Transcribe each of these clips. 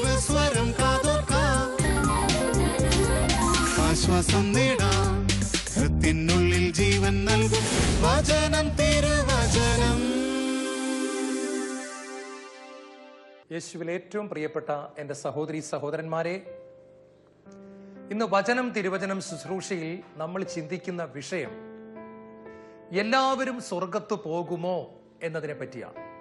സ്വരം കാതോർക്കാം. ആശ്വാസം നേടാം. ഹൃത്തിനുള്ളിൽ ജീവൻ നൽകും. വചനം തിരുവചനം യേശുവിൽ ഏറ്റവും പ്രിയപ്പെട്ട എന്റെ സഹോദരി സഹോദരന്മാരെ ഇന്ന് വചനം തിരുവചനം ശുശ്രൂഷയിൽ നമ്മൾ ചിന്തിക്കുന്ന വിഷയം എല്ലാവരും സ്വർഗത്ത് പോകുമോ എന്നതിനെ പറ്റിയാണ്.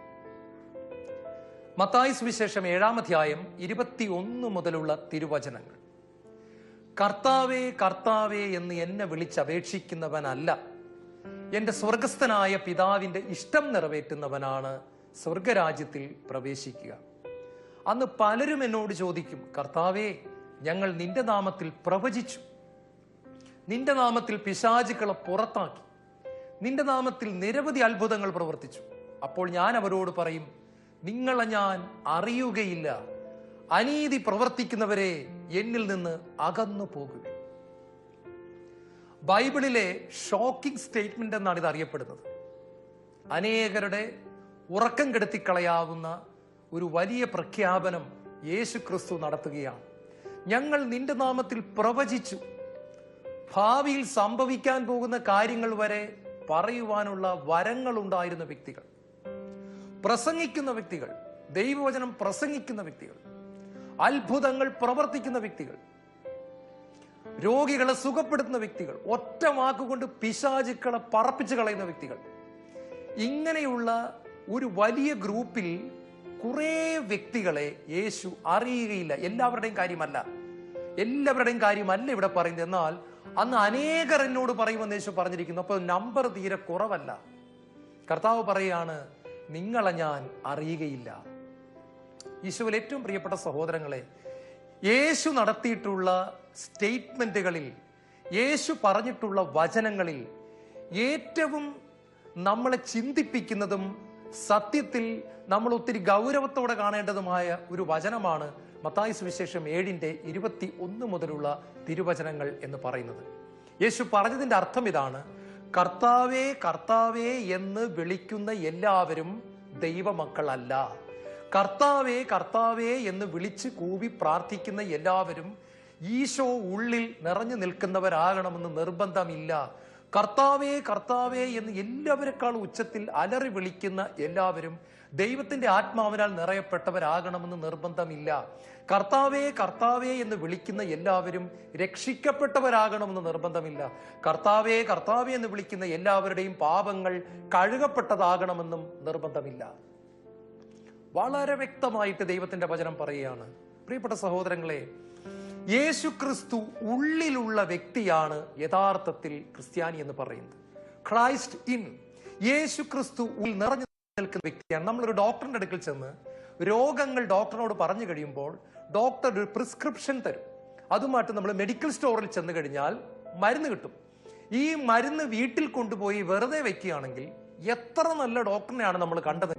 മത്തായി സുവിശേഷം ഏഴാം അധ്യായം ഇരുപത്തി ഒന്ന് മുതലുള്ള തിരുവചനങ്ങൾ. കർത്താവേ കർത്താവേ എന്ന് എന്നെ വിളിച്ചപേക്ഷിക്കുന്നവനല്ല. എന്റെ സ്വർഗസ്ഥനായ പിതാവിന്റെ ഇഷ്ടം നിറവേറ്റുന്നവനാണ് സ്വർഗരാജ്യത്തിൽ പ്രവേശിക്കുക. അന്ന് പലരും എന്നോട് ചോദിക്കും കർത്താവേ ഞങ്ങൾ നിന്റെ നാമത്തിൽ പ്രവചിച്ചു. നിന്റെ നാമത്തിൽ പിശാചുക്കളെ പുറത്താക്കി. നിന്റെ നാമത്തിൽ നിരവധി അത്ഭുതങ്ങൾ പ്രവർത്തിച്ചു. അപ്പോൾ ഞാൻ അവരോട് പറയും നിങ്ങളെ ഞാൻ അറിയുകയില്ല. അനീതി പ്രവർത്തിക്കുന്നവരെ എന്നിൽ നിന്ന് അകന്നു പോകുക ബൈബിളിലെ ഷോക്കിംഗ് സ്റ്റേറ്റ്മെന്റ് എന്നാണ് ഇത് അറിയപ്പെടുന്നത്. അനേകരുടെ ഉറക്കം കെടുത്തിക്കളയാവുന്ന ഒരു വലിയ പ്രഖ്യാപനം യേശു ക്രിസ്തു നടത്തുകയാണ്. ഞങ്ങൾ നിന്റെ നാമത്തിൽ പ്രവചിച്ചു. ഭാവിയിൽ സംഭവിക്കാൻ പോകുന്ന കാര്യങ്ങൾ വരെ പറയുവാനുള്ള വരങ്ങൾ ഉണ്ടായിരുന്ന വ്യക്തികൾ. പ്രസംഗിക്കുന്ന വ്യക്തികൾ ദൈവവചനം പ്രസംഗിക്കുന്ന വ്യക്തികൾ അത്ഭുതങ്ങൾ പ്രവർത്തിക്കുന്ന വ്യക്തികൾ രോഗികളെ സുഖപ്പെടുത്തുന്ന വ്യക്തികൾ ഒറ്റ വാക്കുകൊണ്ട് പിശാചുക്കളെ പറപ്പിച്ചു കളയുന്ന വ്യക്തികൾ. ഇങ്ങനെയുള്ള ഒരു വലിയ ഗ്രൂപ്പിൽ കുറേ വ്യക്തികളെ യേശു അറിയുകയില്ല. എല്ലാവരുടെയും കാര്യമല്ല. എല്ലാവരുടെയും കാര്യമല്ല ഇവിടെ പറയുന്നത്. എന്നാൽ അന്ന് അനേകർ എന്നോട് പറയുമെന്ന് യേശു പറഞ്ഞിരിക്കുന്നു. അപ്പോൾ നമ്പർ തീരെ കുറവല്ല. കർത്താവ് പറയാണ് നിങ്ങളെ ഞാൻ അറിയുകയില്ല. യേശുവിൽ ഏറ്റവും പ്രിയപ്പെട്ട സഹോദരങ്ങളെ യേശു നടത്തിയിട്ടുള്ള സ്റ്റേറ്റ്മെന്റുകളിൽ യേശു പറഞ്ഞിട്ടുള്ള വചനങ്ങളിൽ ഏറ്റവും നമ്മളെ ചിന്തിപ്പിക്കുന്നതും സത്യത്തിൽ നമ്മൾ ഒത്തിരി ഗൗരവത്തോടെ കാണേണ്ടതുമായ ഒരു വചനമാണ് മത്തായ സുവിശേഷം ഏഴിന്റെ ഇരുപത്തി ഒന്ന് മുതലുള്ള തിരുവചനങ്ങൾ എന്ന് പറയുന്നത്. യേശു പറഞ്ഞതിന്റെ അർത്ഥം ഇതാണ് കർത്താവേ കർത്താവേ എന്ന് വിളിക്കുന്ന എല്ലാവരും ദൈവമക്കളല്ല. കർത്താവേ കർത്താവേ എന്ന് വിളിച്ച് കൂവി പ്രാർത്ഥിക്കുന്ന എല്ലാവരും ഈശോ ഉള്ളിൽ നിറഞ്ഞു നിൽക്കുന്നവരാകണമെന്ന് നിർബന്ധമില്ല. കർത്താവേ കർത്താവേ എന്ന് എല്ലാവരെക്കാൾ ഉച്ചത്തിൽ അലറി വിളിക്കുന്ന എല്ലാവരും ദൈവത്തിന്റെ ആത്മാവിനാൽ നിറയപ്പെട്ടവരാകണമെന്ന് നിർബന്ധമില്ല. കർത്താവേ കർത്താവേ എന്ന് വിളിക്കുന്ന എല്ലാവരും രക്ഷിക്കപ്പെട്ടവരാകണമെന്ന് നിർബന്ധമില്ല. കർത്താവേ കർത്താവേ എന്ന് വിളിക്കുന്ന എല്ലാവരുടെയും പാപങ്ങൾ കഴുകപ്പെട്ടതാകണമെന്നും നിർബന്ധമില്ല. വളരെ വ്യക്തമായിട്ട് ദൈവത്തിന്റെ വചനം പറയുകയാണ്. പ്രിയപ്പെട്ട സഹോദരങ്ങളെ യേശു ക്രിസ്തു ഉള്ളിലുള്ള വ്യക്തിയാണ് യഥാർത്ഥത്തിൽ ക്രിസ്ത്യാനി എന്ന് പറയുന്നത്. ക്രൈസ്റ്റ് ഇൻ യേശു ക്രിസ്തു നിൽക്കുന്ന വ്യക്തിയാണ്. നമ്മളൊരു ഡോക്ടറിന്റെ അടുക്കൽ ചെന്ന് രോഗങ്ങൾ ഡോക്ടറിനോട് പറഞ്ഞു കഴിയുമ്പോൾ ഡോക്ടർ ഒരു പ്രിസ്ക്രിപ്ഷൻ തരും. അതുമായിട്ട് നമ്മൾ മെഡിക്കൽ സ്റ്റോറിൽ ചെന്ന് കഴിഞ്ഞാൽ മരുന്ന് കിട്ടും. ഈ മരുന്ന് വീട്ടിൽ കൊണ്ടുപോയി വെറുതെ വെക്കുകയാണെങ്കിൽ എത്ര നല്ല ഡോക്ടറിനെയാണ് നമ്മൾ കണ്ടത്.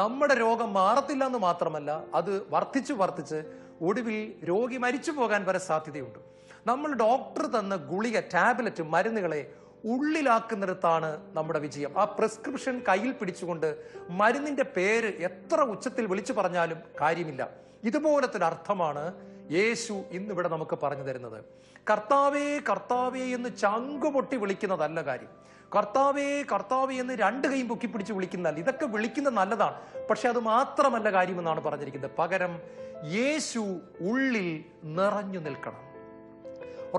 നമ്മുടെ രോഗം മാറത്തില്ല എന്ന് മാത്രമല്ല അത് വർദ്ധിച്ചു വർദ്ധിച്ച് ഒടുവിൽ രോഗി മരിച്ചു പോകാൻ വരെ സാധ്യതയുണ്ട്. നമ്മൾ ഡോക്ടർ തന്ന ഗുളിക ടാബ്ലറ്റ് മരുന്നുകളെ ഉള്ളിലാക്കുന്നിടത്താണ് നമ്മുടെ വിജയം. ആ പ്രിസ്ക്രിപ്ഷൻ കയ്യിൽ പിടിച്ചുകൊണ്ട് മരുന്നിന്റെ പേര് എത്ര ഉച്ചത്തിൽ വിളിച്ചു പറഞ്ഞാലും കാര്യമില്ല. ഇതുപോലത്തെ ഒരു അർത്ഥമാണ് യേശു ഇന്നിവിടെ നമുക്ക് പറഞ്ഞു തരുന്നത്. കർത്താവേ കർത്താവേ എന്ന് ചങ്കുപൊട്ടി വിളിക്കുന്നതല്ല കാര്യം. കർത്താവേ കർത്താവേ എന്ന് രണ്ട് കൈയും പൊക്കി പിടിച്ച് വിളിക്കുന്നതല്ല. ഇതൊക്കെ വിളിക്കുന്നത് നല്ലതാണ്. പക്ഷെ അത് മാത്രമല്ല കാര്യമെന്നാണ് പറഞ്ഞിരിക്കുന്നത്. പകരം യേശു ഉള്ളിൽ നിറഞ്ഞു നിൽക്കണം.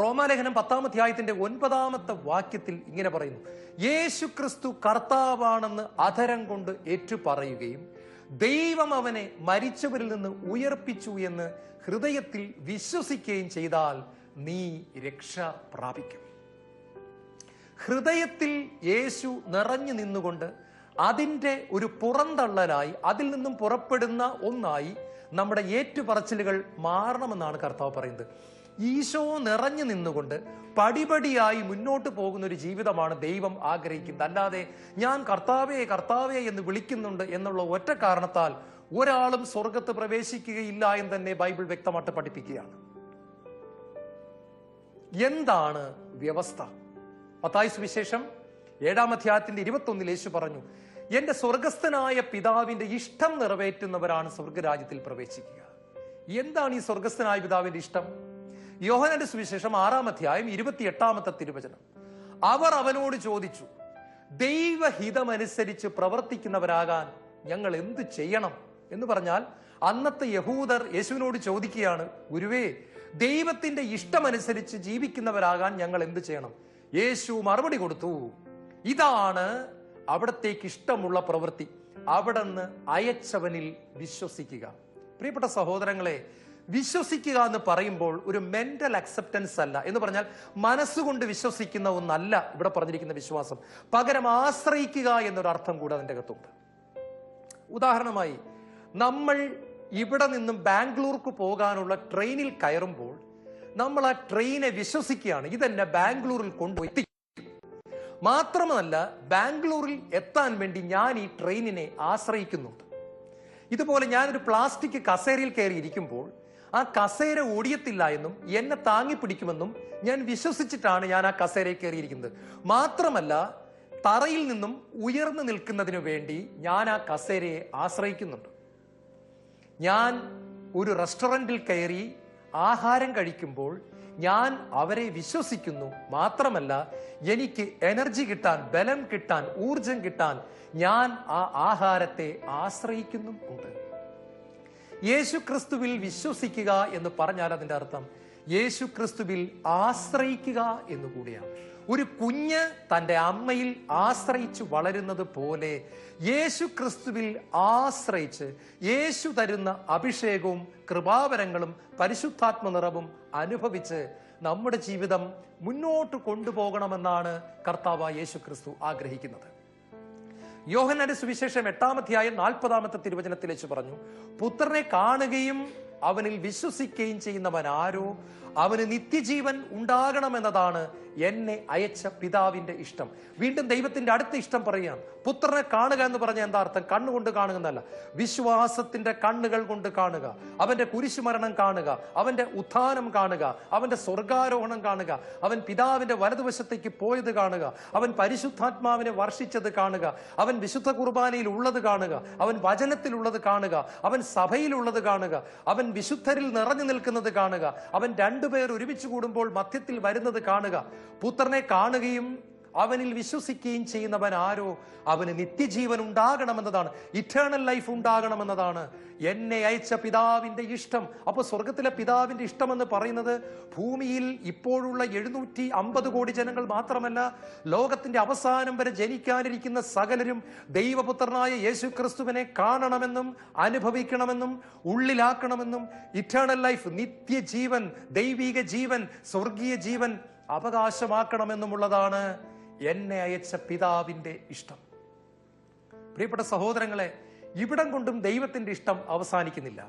റോമാലേഖനം പത്താം അധ്യായത്തിന്റെ ഒൻപതാമത്തെ വാക്യത്തിൽ ഇങ്ങനെ പറയുന്നു. യേശു ക്രിസ്തു കർത്താവാണെന്ന് അധരം കൊണ്ട് ഏറ്റു പറയുകയും ദൈവം അവനെ മരിച്ചവരിൽ നിന്ന് ഉയർപ്പിച്ചു എന്ന് ഹൃദയത്തിൽ വിശ്വസിക്കുകയും ചെയ്താൽ നീ രക്ഷ പ്രാപിക്കും. ഹൃദയത്തിൽ യേശു നിറഞ്ഞു നിന്നുകൊണ്ട് അതിന്റെ ഒരു പുറന്തള്ളലായി അതിൽ നിന്നും പുറപ്പെടുന്ന ഒന്നായി നമ്മുടെ ഏറ്റുപറച്ചിലുകൾ മാറണമെന്നാണ് കർത്താവ് പറയുന്നത്. ഈശോ നിറഞ്ഞു നിന്നുകൊണ്ട് പടിപടിയായി മുന്നോട്ട് പോകുന്ന ഒരു ജീവിതമാണ് ദൈവം ആഗ്രഹിക്കുന്നത്. അല്ലാതെ ഞാൻ കർത്താവേ കർത്താവേ എന്ന് വിളിക്കുന്നുണ്ട് എന്നുള്ള ഒറ്റ കാരണത്താൽ ഒരാളും സ്വർഗത്ത് പ്രവേശിക്കുകയില്ല എന്ന് തന്നെ ബൈബിൾ വ്യക്തമായിട്ട് പഠിപ്പിക്കുകയാണ്. എന്താണ് വ്യവസ്ഥ? മത്തായി സുവിശേഷം ഏഴാം അധ്യായത്തിന്റെ ഇരുപത്തൊന്നിൽ യേശു പറഞ്ഞു എന്റെ സ്വർഗസ്ഥനായ പിതാവിന്റെ ഇഷ്ടം നിറവേറ്റുന്നവരാണ് സ്വർഗരാജ്യത്തിൽ പ്രവേശിക്കുക. എന്താണ് ഈ സ്വർഗസ്ഥനായ പിതാവിന്റെ ഇഷ്ടം? യോഹനന്റെ സുവിശേഷം ആറാം അധ്യായം ഇരുപത്തിയെട്ടാമത്തെ തിരുവചനം. അവർ അവനോട് ചോദിച്ചു ദൈവഹിതമനുസരിച്ച് പ്രവർത്തിക്കുന്നവരാകാൻ ഞങ്ങൾ എന്ത് ചെയ്യണം? എന്ന് പറഞ്ഞാൽ അന്നത്തെ യഹൂദർ യേശുവിനോട് ചോദിക്കുകയാണ് ഗുരുവേ ദൈവത്തിന്റെ ഇഷ്ടമനുസരിച്ച് ജീവിക്കുന്നവരാകാൻ ഞങ്ങൾ എന്ത് ചെയ്യണം? യേശു മറുപടി കൊടുത്തു ഇതാണ് അവിടത്തേക്ക് ഇഷ്ടമുള്ള പ്രവൃത്തി. അവിടുന്ന് അയച്ചവനിൽ വിശ്വസിക്കുക. പ്രിയപ്പെട്ട സഹോദരങ്ങളെ വിശ്വസിക്കുക എന്ന് പറയുമ്പോൾ ഒരു മെന്റൽ അക്സെപ്റ്റൻസ് അല്ല. എന്ന് പറഞ്ഞാൽ മനസ്സുകൊണ്ട് വിശ്വസിക്കുന്ന ഒന്നല്ല ഇവിടെ പറഞ്ഞിരിക്കുന്ന വിശ്വാസം. പകരം ആശ്രയിക്കുക എന്നൊരു അർത്ഥം കൂടെ അതിന്റെ അകത്തുണ്ട്. ഉദാഹരണമായി നമ്മൾ ഇവിടെ നിന്നും ബാംഗ്ലൂർക്ക് പോകാനുള്ള ട്രെയിനിൽ കയറുമ്പോൾ നമ്മൾ ആ ട്രെയിനെ വിശ്വസിക്കുകയാണ്. ഇതെന്നെ ബാംഗ്ലൂരിൽ കൊണ്ടുപോയി മാത്രമല്ല ബാംഗ്ലൂരിൽ എത്താൻ വേണ്ടി ഞാൻ ഈ ട്രെയിനിനെ ആശ്രയിക്കുന്നുണ്ട്. ഇതുപോലെ ഞാനൊരു പ്ലാസ്റ്റിക് കസേരയിൽ കയറി ഇരിക്കുമ്പോൾ ആ കസേര ഓടിയത്തില്ല എന്നും എന്നെ താങ്ങി പിടിക്കുമെന്നും ഞാൻ വിശ്വസിച്ചിട്ടാണ് ഞാൻ ആ കസേരയിൽ കയറിയിരിക്കുന്നത്. മാത്രമല്ല തറയിൽ നിന്നും ഉയർന്നു നിൽക്കുന്നതിനു വേണ്ടി ഞാൻ ആ കസേരയെ ആശ്രയിക്കുന്നുണ്ട്. ഞാൻ ഒരു റെസ്റ്റോറന്റിൽ കയറി ആഹാരം കഴിക്കുമ്പോൾ ഞാൻ അവരെ വിശ്വസിക്കുന്നു. മാത്രമല്ല എനിക്ക് എനർജി കിട്ടാൻ ബലം കിട്ടാൻ ഊർജം കിട്ടാൻ ഞാൻ ആ ആഹാരത്തെ ആശ്രയിക്കുന്നും ഉണ്ട് യേശു ക്രിസ്തുവിൽ വിശ്വസിക്കുക എന്ന് പറഞ്ഞാൽ അതിന്റെ അർത്ഥം യേശു ക്രിസ്തുവിൽ ആശ്രയിക്കുക എന്ന് കൂടിയാണ്. ഒരു കുഞ്ഞ് തന്റെ അമ്മയിൽ ആശ്രയിച്ചു വളരുന്നത് പോലെ യേശു ക്രിസ്തുവിൽ ആശ്രയിച്ച് യേശു തരുന്ന അഭിഷേകവും കൃപാവരങ്ങളും പരിശുദ്ധാത്മ നിറവും അനുഭവിച്ച് നമ്മുടെ ജീവിതം മുന്നോട്ട് കൊണ്ടുപോകണമെന്നാണ് കർത്താവ് യേശു ക്രിസ്തു ആഗ്രഹിക്കുന്നത്. യോഹന്നാന്റെ സുവിശേഷം എട്ടാമധ്യായം നാൽപ്പതാമത്തെ തിരുവചനത്തിൽ വെച്ച് പറഞ്ഞു പുത്രനെ കാണുകയും അവനിൽ വിശ്വസിക്കുകയും ചെയ്യുന്നവൻ ആരോ അവന് നിത്യജീവൻ ഉണ്ടാകണമെന്നതാണ് എന്നെ അയച്ച പിതാവിന്റെ ഇഷ്ടം. വീണ്ടും ദൈവത്തിന്റെ അടുത്ത ഇഷ്ടം പറയുകയാണ്. പുത്രനെ കാണുക എന്ന് പറഞ്ഞ എന്താ അർത്ഥം? കണ്ണുകൊണ്ട് കാണുക എന്നല്ല. വിശ്വാസത്തിന്റെ കണ്ണുകൾ കൊണ്ട് കാണുക. അവന്റെ കുരിശുമരണം കാണുക. അവന്റെ ഉത്ഥാനം കാണുക. അവന്റെ സ്വർഗാരോഹണം കാണുക. അവൻ പിതാവിന്റെ വലതുവശത്തേക്ക് പോയത് കാണുക. അവൻ പരിശുദ്ധാത്മാവിനെ വർഷിച്ചത് കാണുക. അവൻ വിശുദ്ധ കുർബാനയിൽ ഉള്ളത് കാണുക. അവൻ വചനത്തിലുള്ളത് കാണുക. അവൻ സഭയിലുള്ളത് കാണുക. അവൻ വിശുദ്ധരിൽ നിറഞ്ഞു നിൽക്കുന്നത് കാണുക. അവൻ രണ്ടുപേർ ഒരുമിച്ച് കൂടുമ്പോൾ മധ്യത്തിൽ വരുന്നത് കാണുക. പുത്രനെ കാണുകയും അവനിൽ വിശ്വസിക്കുകയും ചെയ്യുന്നവൻ ആരോ? അവന് നിത്യജീവൻ ഉണ്ടാകണമെന്നതാണ്. Eternal life ഉണ്ടാകണമെന്നതാണ്. എന്നെ അയച്ച പിതാവിന്റെ ഇഷ്ടം. അപ്പൊ സ്വർഗത്തിലെ പിതാവിന്റെ ഇഷ്ടം എന്ന് പറയുന്നത് ഭൂമിയിൽ ഇപ്പോഴുള്ള എഴുന്നൂറ്റി അമ്പത് കോടി ജനങ്ങൾ മാത്രമല്ല ലോകത്തിന്റെ അവസാനം വരെ ജനിക്കാനിരിക്കുന്ന സകലരും ദൈവപുത്രനായ യേശു ക്രിസ്തുവിനെ കാണണമെന്നും അനുഭവിക്കണമെന്നും ഉള്ളിലാക്കണമെന്നും ഇറ്റേണൽ ലൈഫ് നിത്യജീവൻ ദൈവിക ജീവൻ സ്വർഗീയ ജീവൻ അവകാശമാക്കണമെന്നുമുള്ളതാണ്. എന്നെ അയച്ച പിതാവിന്റെ ഇഷ്ടം. പ്രിയപ്പെട്ട സഹോദരങ്ങളെ ഇവിടം കൊണ്ടും ദൈവത്തിന്റെ ഇഷ്ടം അവസാനിക്കുന്നില്ല.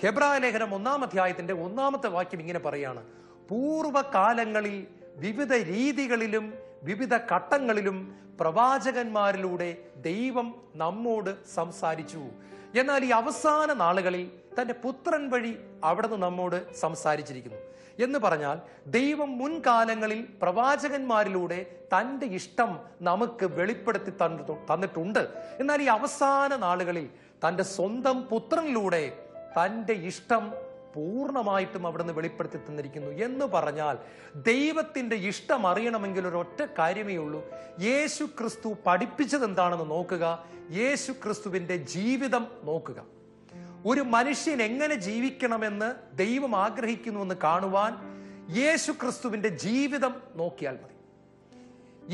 ഹെബ്രായ ലേഖനം ഒന്നാം അധ്യായത്തിന്റെ ഒന്നാമത്തെ വാക്യം ഇങ്ങനെ പറയാണ്. പൂർവകാലങ്ങളിൽ വിവിധ രീതികളിലും വിവിധ ഘട്ടങ്ങളിലും പ്രവാചകന്മാരിലൂടെ ദൈവം നമ്മോട് സംസാരിച്ചു. എന്നാൽ ഈ അവസാന നാളുകളിൽ തന്റെ പുത്രൻ വഴി അവിടുന്ന് നമ്മോട് സംസാരിച്ചിരിക്കുന്നു. എന്ന് പറഞ്ഞാൽ ദൈവം മുൻകാലങ്ങളിൽ പ്രവാചകന്മാരിലൂടെ തന്റെ ഇഷ്ടം നമുക്ക് വെളിപ്പെടുത്തി തന്നിട്ടു- തന്നിട്ടുണ്ട്. എന്നാൽ ഈ അവസാന നാളുകളിൽ തന്റെ സ്വന്തം പുത്രനിലൂടെ തന്റെ ഇഷ്ടം പൂർണമായിട്ടും അവിടുന്ന് വെളിപ്പെടുത്തി തന്നിരിക്കുന്നു. എന്ന് പറഞ്ഞാൽ ദൈവത്തിന്റെ ഇഷ്ടം അറിയണമെങ്കിൽ ഒരു ഒറ്റ കാര്യമേ ഉള്ളൂ. യേശു ക്രിസ്തു പഠിപ്പിച്ചത് എന്താണെന്ന് നോക്കുക. യേശു ക്രിസ്തുവിന്റെ ജീവിതം നോക്കുക. ഒരു മനുഷ്യൻ എങ്ങനെ ജീവിക്കണമെന്ന് ദൈവം ആഗ്രഹിക്കുന്നുവെന്ന് കാണുവാൻ യേശു ക്രിസ്തുവിന്റെ ജീവിതം നോക്കിയാൽ മതി.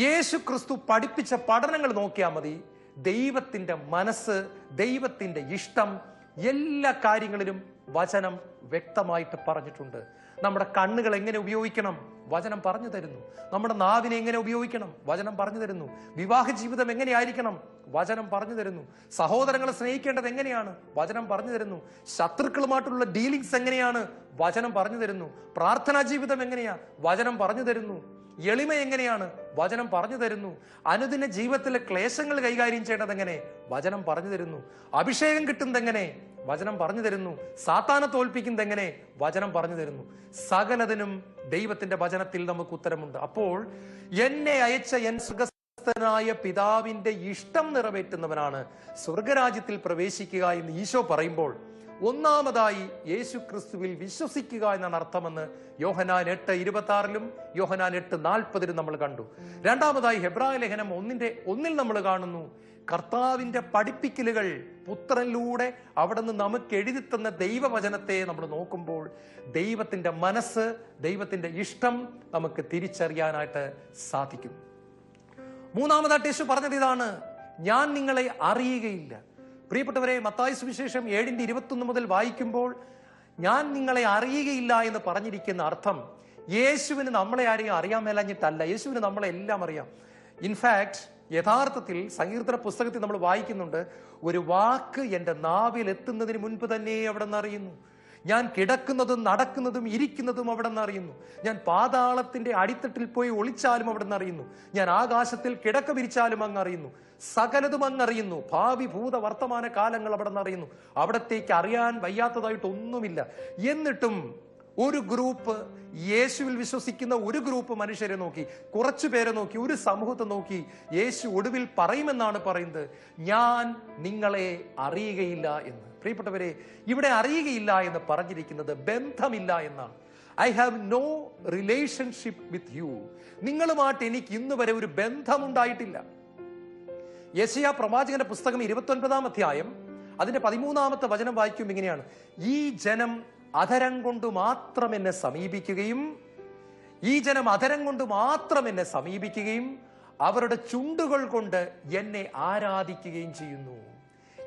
യേശു ക്രിസ്തു പഠിപ്പിച്ച പഠനങ്ങൾ നോക്കിയാൽ മതി. ദൈവത്തിന്റെ മനസ്സ് ദൈവത്തിന്റെ ഇഷ്ടം എല്ലാ കാര്യങ്ങളിലും വചനം വ്യക്തമായിട്ട് പറഞ്ഞിട്ടുണ്ട്. നമ്മുടെ കണ്ണുകൾ എങ്ങനെ ഉപയോഗിക്കണം? വചനം പറഞ്ഞു തരുന്നു. നമ്മുടെ നാവിനെ എങ്ങനെ ഉപയോഗിക്കണം? വചനം പറഞ്ഞു തരുന്നു. വിവാഹ ജീവിതം എങ്ങനെയായിരിക്കണം? വചനം പറഞ്ഞു തരുന്നു. സഹോദരങ്ങളെ സ്നേഹിക്കേണ്ടത് എങ്ങനെയാണ്? വചനം പറഞ്ഞു തരുന്നു. ശത്രുക്കളുമായിട്ടുള്ള ഡീലിങ്സ് എങ്ങനെയാണ്? വചനം പറഞ്ഞു തരുന്നു. പ്രാർത്ഥനാ ജീവിതം എങ്ങനെയാ? വചനം പറഞ്ഞു തരുന്നു. എളിമ എങ്ങനെയാണ്? വചനം പറഞ്ഞു തരുന്നു. അനുദിന ജീവിതത്തിലെ ക്ലേശങ്ങൾ കൈകാര്യം ചെയ്യേണ്ടത് എങ്ങനെ? വചനം പറഞ്ഞു തരുന്നു. അഭിഷേകം കിട്ടുന്നത് എങ്ങനെ? വചനം പറഞ്ഞു തരുന്നു. സാത്താനെ തോൽപ്പിക്കുന്നത് എങ്ങനെ? വചനം പറഞ്ഞു തരുന്നു. സകലതിനും ദൈവത്തിന്റെ വചനത്തിൽ നമുക്ക് ഉത്തരമുണ്ട്. അപ്പോൾ എന്നെ അയച്ച എൻ സുഖസ്ഥനായ പിതാവിന്റെ ഇഷ്ടം നിറവേറ്റുന്നവനാണ് സ്വർഗരാജ്യത്തിൽ പ്രവേശിക്കുക എന്ന് ഈശോ പറയുമ്പോൾ ഒന്നാമതായി യേശു ക്രിസ്തുവിൽ വിശ്വസിക്കുക എന്നാണ് അർത്ഥമെന്ന് യോഹനാൻ എട്ട് ഇരുപത്തി ആറിലും യോഹനാൻ എട്ട് നാൽപ്പതിലും നമ്മൾ കണ്ടു. രണ്ടാമതായി ഹെബ്രായ ലേഖനം ഒന്നിന്റെ ഒന്നിൽ നമ്മൾ കാണുന്നു. കർത്താവിന്റെ പഠിപ്പിക്കലുകൾ പുത്രനിലൂടെ അവിടെ നിന്ന് നമുക്ക് എഴുതി തന്ന ദൈവവചനത്തെ നമ്മൾ നോക്കുമ്പോൾ ദൈവത്തിന്റെ മനസ്സ് ദൈവത്തിന്റെ ഇഷ്ടം നമുക്ക് തിരിച്ചറിയാനായിട്ട് സാധിക്കും. മൂന്നാമതായിട്ട് യേശു പറഞ്ഞത് ഇതാണ് ഞാൻ നിങ്ങളെ അറിയുകയില്ല. പ്രിയപ്പെട്ടവരെ മത്തായ സുവിശേഷം ഏഴിന്റെ ഇരുപത്തൊന്ന് മുതൽ വായിക്കുമ്പോൾ ഞാൻ നിങ്ങളെ അറിയുകയില്ല എന്ന് പറഞ്ഞിരിക്കുന്ന അർത്ഥം യേശുവിന് നമ്മളെ ആരെയും അറിയാൻ മേലഞ്ഞിട്ടല്ല. യേശുവിന് നമ്മളെ എല്ലാം അറിയാം. ഇൻഫാക്ട് യഥാർത്ഥത്തിൽ സങ്കീർത്തന പുസ്തകത്തിൽ നമ്മൾ വായിക്കുന്നുണ്ട് ഒരു വാക്ക് എന്റെ നാവിൽ എത്തുന്നതിന് മുൻപ് തന്നെ അവിടെ നിന്ന് അറിയുന്നു. ഞാൻ കിടക്കുന്നതും നടക്കുന്നതും ഇരിക്കുന്നതും അവിടെ നിന്ന് അറിയുന്നു. ഞാൻ പാതാളത്തിന്റെ അടിത്തട്ടിൽ പോയി ഒളിച്ചാലും അവിടെ നിന്ന് അറിയുന്നു. ഞാൻ ആകാശത്തിൽ കിടക്ക വിരിച്ചാലും അങ്ങ് അറിയുന്നു. സകലതും അങ്ങ് അറിയുന്നു. ഭാവി ഭൂത വർത്തമാന കാലങ്ങൾ അവിടെ നിന്ന് അറിയുന്നു. അവിടത്തേക്ക് അറിയാൻ വയ്യാത്തതായിട്ടൊന്നുമില്ല. എന്നിട്ടും ഒരു ഗ്രൂപ്പ് യേശുവിൽ വിശ്വസിക്കുന്ന ഒരു ഗ്രൂപ്പ് മനുഷ്യരെ നോക്കി കുറച്ചു പേരെ നോക്കി ഒരു സമൂഹത്തെ നോക്കി യേശു ഒടുവിൽ പറയുമെന്നാണ് പറയുന്നത്. ഞാൻ നിങ്ങളെ അറിയുകയില്ല എന്ന്. പ്രിയപ്പെട്ടവരെ ഇവിടെ അറിയുകയില്ല എന്ന് പറഞ്ഞിരിക്കുന്നത് ബന്ധമില്ല എന്നാണ്. I have no relationship with you നിങ്ങളുമായിട്ട് എനിക്ക് ഇന്ന് വരെ ഒരു ബന്ധമുണ്ടായിട്ടില്ല. യശയ പ്രവാചകന്റെ പുസ്തകം ഇരുപത്തൊൻപതാം അധ്യായം അതിന്റെ പതിമൂന്നാമത്തെ വചനം വായിക്കും ഇങ്ങനെയാണ്. ഈ ജനം അധരം കൊണ്ട് മാത്രം എന്നെ സമീപിക്കുകയും ഈ ജനം അധരം കൊണ്ട് മാത്രം എന്നെ സമീപിക്കുകയും അവരുടെ ചുണ്ടുകൾ കൊണ്ട് എന്നെ ആരാധിക്കുകയും ചെയ്യുന്നു.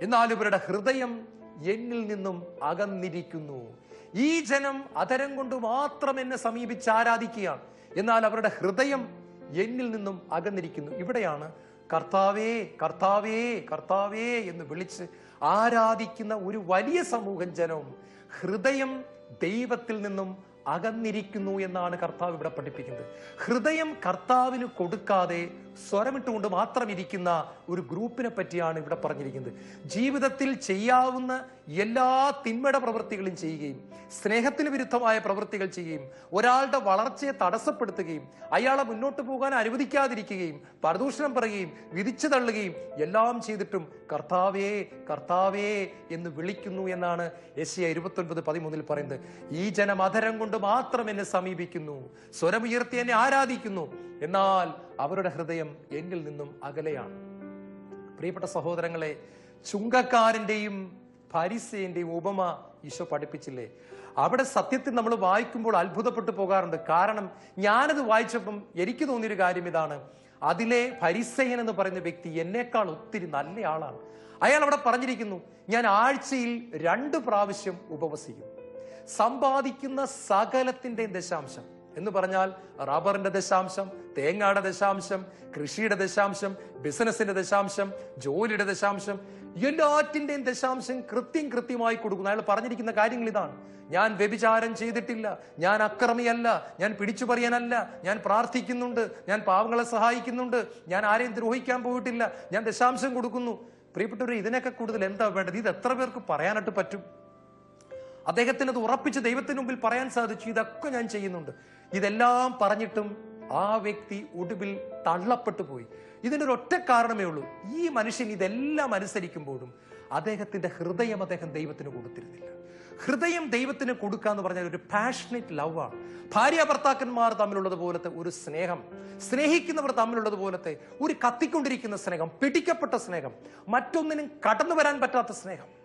എന്നാൽ ഇവരുടെ ഹൃദയം എന്നിൽ നിന്നും അകന്നിരിക്കുന്നു. ഈ ജനം അധരം കൊണ്ട് മാത്രം എന്നെ സമീപിച്ച് ആരാധിക്കുകയാണ്. എന്നാൽ അവരുടെ ഹൃദയം എന്നിൽ നിന്നും അകന്നിരിക്കുന്നു. ഇവിടെയാണ് കർത്താവേ കർത്താവേ കർത്താവേ എന്ന് വിളിച്ച് ആരാധിക്കുന്ന ഒരു വലിയ സമൂഹം ജനവും ഹൃദയം ദൈവത്തിൽ നിന്നും അകന്നിരിക്കുന്നു എന്നാണ് കർത്താവ് ഇവിടെ പഠിപ്പിക്കുന്നത്. ഹൃദയം കർത്താവിന് കൊടുക്കാതെ സ്വരമിട്ടുകൊണ്ട് മാത്രം ഇരിക്കുന്ന ഒരു ഗ്രൂപ്പിനെ പറ്റിയാണ് ഇവിടെ പറഞ്ഞിരിക്കുന്നത്. ജീവിതത്തിൽ ചെയ്യാവുന്ന എല്ലാ തിന്മയുടെ പ്രവൃത്തികളും ചെയ്യുകയും സ്നേഹത്തിന് വിരുദ്ധമായ പ്രവൃത്തികൾ ചെയ്യുകയും ഒരാളുടെ വളർച്ചയെ തടസ്സപ്പെടുത്തുകയും അയാളെ മുന്നോട്ട് പോകാൻ അനുവദിക്കാതിരിക്കുകയും പരദൂഷണം പറയുകയും വിധിച്ചു തള്ളുകയും എല്ലാം ചെയ്തിട്ടും കർത്താവേ കർത്താവേ എന്ന് വിളിക്കുന്നു എന്നാണ് എസ് ഇരുപത്തൊൻപത് പതിമൂന്നിൽ പറയുന്നത്. ഈ ജനം അധരം കൊണ്ട് മാത്രം എന്നെ സമീപിക്കുന്നു സ്വരമുയർത്തി എന്നെ ആരാധിക്കുന്നു. എന്നാൽ അവരുടെ ഹൃദയം എന്നിൽ നിന്നും അകലെയാണ്. പ്രിയപ്പെട്ട സഹോദരങ്ങളെ ചുങ്കക്കാരന്റെയും ഫരിസേന്റെയും ഉപമ ഈശോ പഠിപ്പിച്ചില്ലേ? അവിടെ സത്യത്തിൽ നമ്മൾ വായിക്കുമ്പോൾ അത്ഭുതപ്പെട്ടു പോകാറുണ്ട്. കാരണം ഞാനത് വായിച്ചപ്പം എനിക്ക് തോന്നിയൊരു കാര്യം ഇതാണ്. അതിലെ ഫരിസയൻ എന്ന് പറയുന്ന വ്യക്തി എന്നേക്കാൾ ഒത്തിരി നല്ല ആളാണ്. അയാൾ അവിടെ പറഞ്ഞിരിക്കുന്നു ഞാൻ ആഴ്ചയിൽ രണ്ട് പ്രാവശ്യം ഉപവസിക്കും. സമ്പാദിക്കുന്ന സകലത്തിന്റെയും ദശാംശം. എന്ന് പറഞ്ഞാൽ റബ്ബറിന്റെ ദശാംശം തേങ്ങയുടെ ദശാംശം കൃഷിയുടെ ദശാംശം ബിസിനസിന്റെ ദശാംശം ജോലിയുടെ ദശാംശം എല്ലാറ്റിന്റെയും ദശാംശം കൃത്യം കൃത്യമായി കൊടുക്കുന്നു. അയാൾ പറഞ്ഞിരിക്കുന്ന കാര്യങ്ങൾ ഇതാണ്. ഞാൻ വ്യഭിചാരം ചെയ്തിട്ടില്ല. ഞാൻ അക്രമിയല്ല. ഞാൻ പിടിച്ചു പറയാനല്ല. ഞാൻ പ്രാർത്ഥിക്കുന്നുണ്ട്. ഞാൻ പാവങ്ങളെ സഹായിക്കുന്നുണ്ട്. ഞാൻ ആരെയും ദ്രോഹിക്കാൻ പോയിട്ടില്ല. ഞാൻ ദശാംശം കൊടുക്കുന്നു. പ്രിയപ്പെട്ടവർ ഇതിനൊക്കെ കൂടുതൽ എന്താ വേണ്ടത്? ഇത് എത്ര പേർക്ക് പറയാനായിട്ട് പറ്റും? അദ്ദേഹത്തിന് അത് ഉറപ്പിച്ച് ദൈവത്തിന് മുമ്പിൽ പറയാൻ സാധിച്ചു. ഇതൊക്കെ ഞാൻ ചെയ്യുന്നുണ്ട്. ഇതെല്ലാം പറഞ്ഞിട്ടും ആ വ്യക്തി ഒടുവിൽ തള്ളപ്പെട്ടു പോയി. ഇതിന്റെ ഒരു ഒറ്റ കാരണമേ ഉള്ളൂ. ഈ മനുഷ്യൻ ഇതെല്ലാം അനുസരിക്കുമ്പോഴും അദ്ദേഹത്തിന്റെ ഹൃദയം അദ്ദേഹം ദൈവത്തിന് കൊടുത്തിരുന്നില്ല. ഹൃദയം ദൈവത്തിന് കൊടുക്കുക എന്ന് പറഞ്ഞാൽ ഒരു പാഷനേറ്റ് ലവ് ആണ്. ഭാര്യ ഭർത്താക്കന്മാർ തമ്മിലുള്ളത് പോലത്തെ ഒരു സ്നേഹം സ്നേഹിക്കുന്നവർ തമ്മിലുള്ളത് പോലത്തെ ഒരു കത്തിക്കൊണ്ടിരിക്കുന്ന സ്നേഹം പിടിക്കപ്പെട്ട സ്നേഹം മറ്റൊന്നിനും കടന്നു വരാൻ പറ്റാത്ത സ്നേഹം.